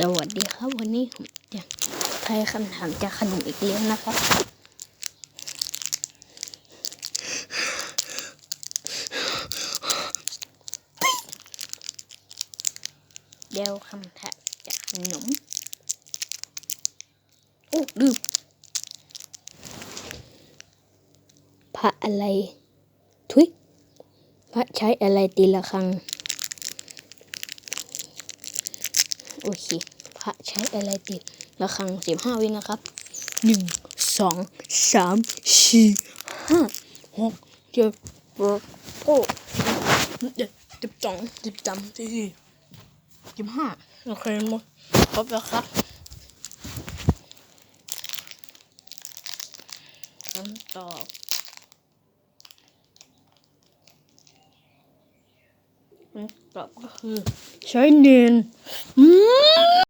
สวัสดีครับวันนี้ผมจะทายคำถามจากขนมอีกแล้วนะครับ เดี๋ยวคำถามจากขนมโอ้ลืมพระอะไร ทุยพระใช้อะไรตีละครัง โอเค พระใช้อะไรตีละครังสิบห้าวินะครับหนึ่งสองสามสี่ห้าหกเจ็ดแปดเก้าเจ็ดสิบสองสิบสามสิบสี่สิบห้าโอเคหมดครบแล้วครับคำตอบ คำตอบก็คือใช้เนียนอืม